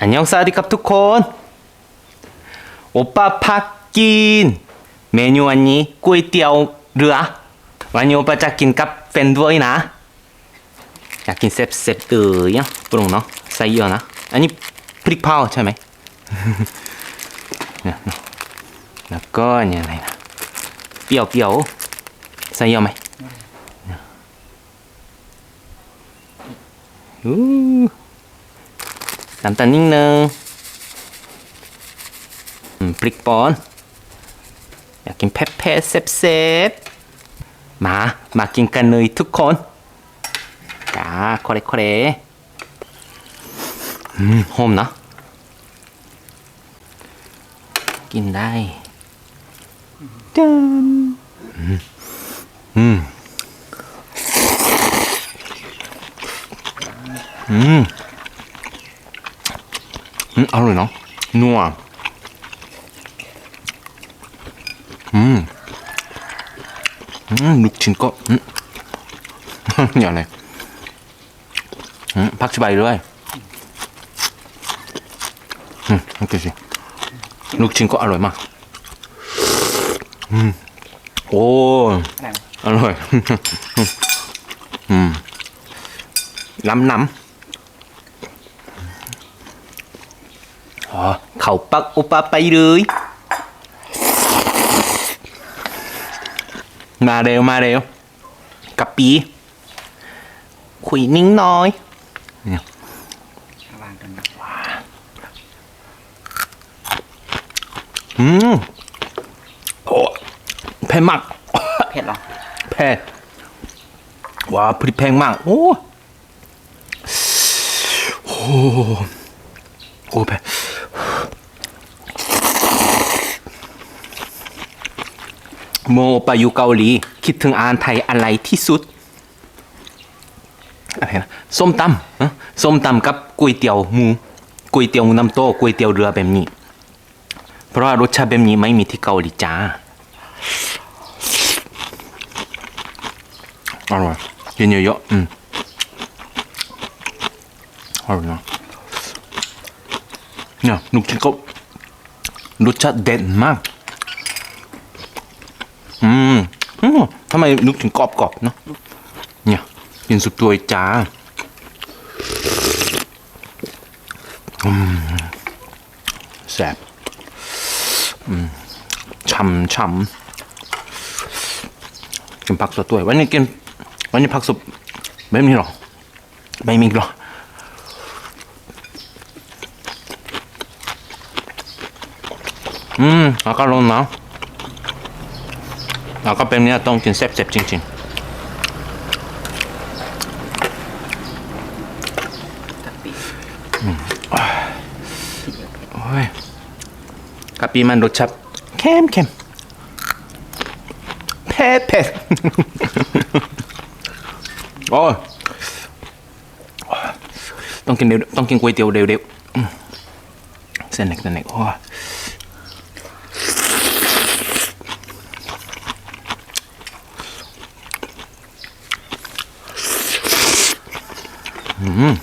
안녕นยองซาดิครับทุกคนโอป้าพักกิน เมนูอันนี้ก๋วยเตี๋ยวเรือ วันนี้โอป้าจะกินกับเป็นด้วยนะ อยากกินเซ็เซ็เออยงปรุงเนาะใส่เยอะนะ อันนี้พริกเผาใช่ไหมแล้วก็เนี่ยอไรนะเปียวเปียวใส่เยอะไหมอู้ น้ำตาลนิดนึงพริกป่อนอยากกินเผ็ดเผ็ดๆแซ่บๆมา มากินกันเลยทุกคนจ้าโคเรโคเรอืมหอมนะ กินได้จันอืมอืมอืมอืมอร่อยเนาะนัวอืมอืมลูกชิ้นก็อืมอย่างไรอืมผักชีใบด้วยอืมโอเคสิลูกชิ้นก็อร่อยมากอืมโอ้อร่อยอืมล้ำน้ำ อ๋อเข่าปักอุปาไปเลย มาเร็วมาเร็วกะปีคุยนิ่งน้อยวางกันนะอืมโอ้เผ็ดมากเผ็ดเหรอแพงว้าพริกแพงมาก โอ้โหโอ้แพง โมไปอยู่เกาหลี คิดถึงอาหารไทยอะไรที่สุดอะไรนะส้มตำฮะส้มตำกับก๋วยเตี๋ยวหมูก๋วยเตี๋ยวน้ำโต้ก๋วยเตี๋ยวเรือแบบนี้ เพราะว่ารสชาติแบบนี้ไม่มีที่เกาหลีจ้าอร่อยกินเยอะๆอืมอร่อยนะเนี่ยลูกชิ้นก็รสชาติเด็ดมาก อืมอืมทำไมลูกชิ้นกรอบๆเนาะเนี่ยกินสุดตัวจ้าอืมแซ่บอืมช่ำช่ำกินผักสดด้วยวันนี้กิน วันนี้ผักสดไม่มีหรอไม่มีหรออืมแล้วก็ลงนะ แล้วก็เป็นเนี้ยต้องกินแซ่บๆจริงกะปิๆโอ้ยกะปิมันรสชาติเค็มเค็มเผ็ดเผ็ดโอ้ยต้องกินเร็วต้องกินก๋วยเตี๋ยวเร็วๆอืมเส้นเล็กเส้นเล็กโอ้ ยอืม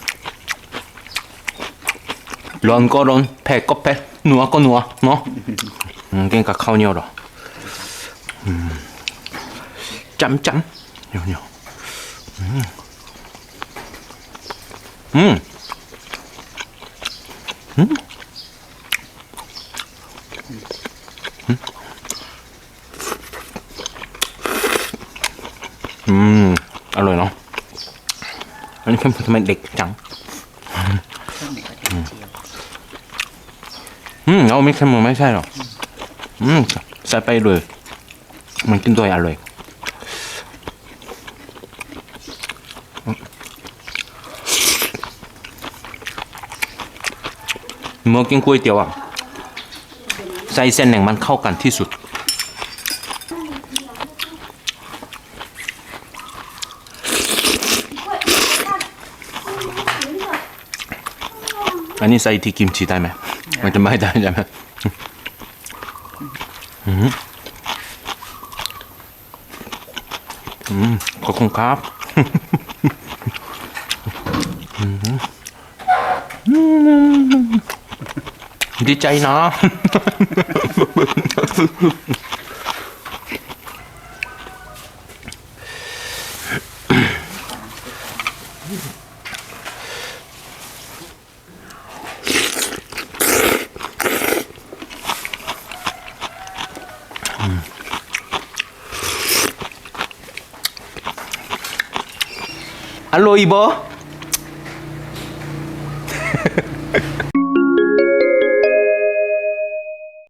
ร้อนก็ร้อนเผ็ดก็เผ็ดนัวก็นัวเนาะอืมกินกับข้าวเหนียวเหรออืมจำจำเหนียวเหนียว อืม อืม อืม อร่อยเนาะ อั นนี้ทำไมเด็กจังเครื่องไหนก็เทียมเจียวอืมเราไม่ใช่มือไม่ใช่หรอกอืมใส่ไปเลยมันกินตัวอร่อยเมื่อกินก๋วยเตี๋ยวอะใส่เส้นแหน่งมันเข้ากันที่สุด อันนี้ใส่ที่กิมจิได้ไหมมันจะไม่ได้ใช่ไหมอืมอืมขอบคุณครับอืมดีใจนะ อร่อยบ่